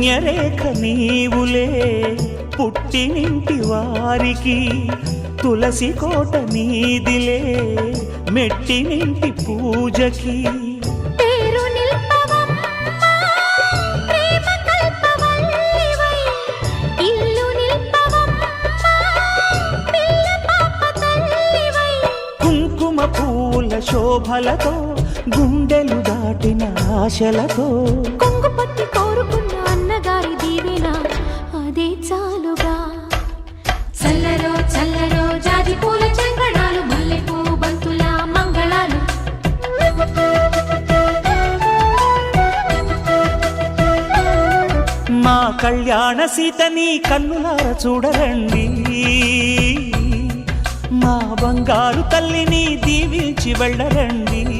పుణ్యరేఖ నీవులే పుట్టినింటి వారికి తులసి కోట నీదిలే మెట్టినింటి పూజకి. కుంకుమ పూల శోభలతో గుండెలు దాటిన ఆశలతో. కొంగు పట్టి చల్లరో చల్లరో జాజి పూల చంగడాలు మల్లెపూ బంతుల మంగళాలు. మా కళ్యాణ సీతని కన్నులార చూడరండి. మా బంగారు తల్లిని దీవించి వెళ్ళరండి.